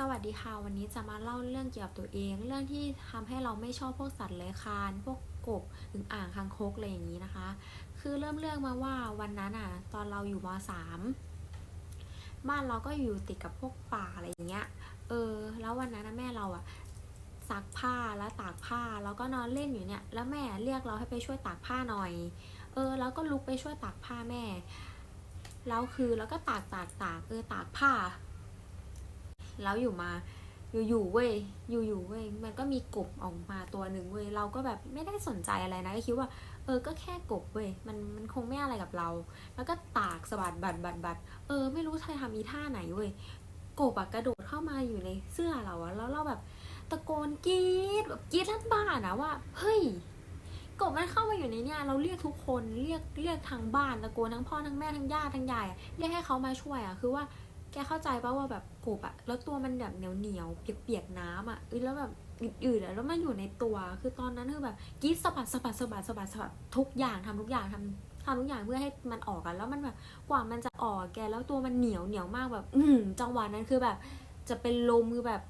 สวัสดีค่ะ วันนี้จะมาเล่าเรื่องเกี่ยวกับตัวเอง เรื่องที่ทำให้เราไม่ชอบพวกสัตว์เลื้อยคลานพวกกบอึ่งอ่างคางคกอะไรอย่างนี้นะคะ คือเริ่มเรื่องมาว่าวันนั้นอะ ตอนเราอยู่มสามบ้านเราก็อยู่ติดกับพวกป่าอะไรอย่างเงี้ย เออ แล้ววันนั้นนะแม่เราอะซักผ้าแล้วตากผ้าแล้วก็นอนเล่นอยู่เนี่ย แล้วแม่เรียกเราให้ไปช่วยตากผ้าหน่อย เออ แล้วก็ลุกไปช่วยตากผ้าแม่แล้วคือแล้วก็ตากตากตากเออตากผ้า แล้วอยู่มา อยู่ๆเว้ยอยู่ๆเว้ยมันก็มีกบออกมาตัวหนึ่งเว้ยเราก็แบบไม่ได้สนใจอะไรนะก็คิดว่า เออก็แค่กบเว้ยมันมันคงไม่อะไรกับเรา แล้วก็ตากสะบัดบัดบัดบัดเออ ไม่รู้ใครทำอีท่าไหนเว้ยกบอะกระโดดเข้ามาอยู่ในเสื้อเราอะแล้วเราแบบตะโกนกรี๊ดแบบกรี๊ดลั่นบ้านนะว่าเฮ้ยกบมันเข้ามาอยู่ในเนี่ยเราเรียกทุกคนเรียกเรียกทางบ้านตะโกนทั้งพ่อทั้งแม่ทั้งญาติทั้งยายเรียกให้เขามาช่วยอะคือว่า แกเข้าใจป่าว่าแบบกบอะแล้วตัวมันแบบเหนียวเหนียวเปียกๆน้ำอะแล้วแบบอืดๆอะแล้วมันอยู่ในตัว คือตอนนั้นคือแบบกีดสะบัดสะบัดสะบัดสะบัดสะบัดทุกอย่างทำทุกอย่างทำทำทุกอย่างเพื่อให้มันออกอะแล้วมันแบบกว่ามันจะออกแกแล้วตัวมันเหนียวเหนียวมากแบบ อืจังหวะนั้นคือแบบ จะเป็นลมคือแบบ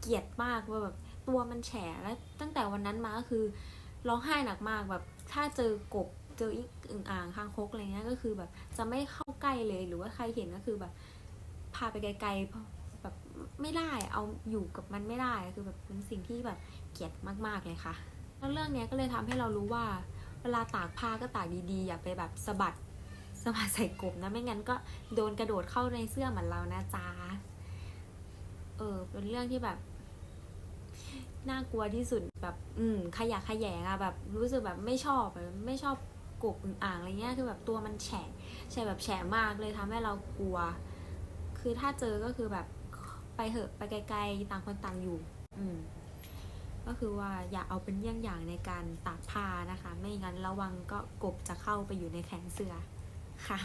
เกลียดมากว่าแบบ ตัวมันแฉะแล้ว ตั้งแต่วันนั้นมาก็คือร้องไห้หนักมากแบบ ถ้าเจอกบเจออีกอึ่งอ่างคางคกอะไรเงี้ยก็คือแบบจะไม่เข้าใกล้เลยหรือว่าใครเห็นก็คือแบบ พาไปไกลๆแบบไม่ได้เอาอยู่กับมันไม่ได้คือแบบเป็นสิ่งที่แบบเกลียดมากๆเลยค่ะ แล้วเรื่องนี้ก็เลยทำให้เรารู้ว่า เวลาตากผ้าก็ตากดีๆ อย่าไปแบบสะบัดสะบัดใส่กบนะไม่งั้นก็โดนกระโดดเข้าในเสื้อเหมือนเรานะจ๊ะเออเป็นเรื่องที่แบบน่ากลัวที่สุดแบบ อืมขยะขยงอะแบบรู้สึกแบบไม่ชอบไม่ชอบกบอ่างอะไรเงี้ยคือแบบตัวมันแฉะแฉะแบบแฉะมากเลยทำให้เรากลัว คือถ้าเจอก็คือแบบไปเหอะไปไกลๆต่างคนต่างอยู่ อืมก็คือว่าอย่าเอาเป็นเยี่ยงอย่างในการตากผ้านะคะ ไม่งั้นระวังก็กบจะเข้าไปอยู่ในแขนเสื้อค่ะ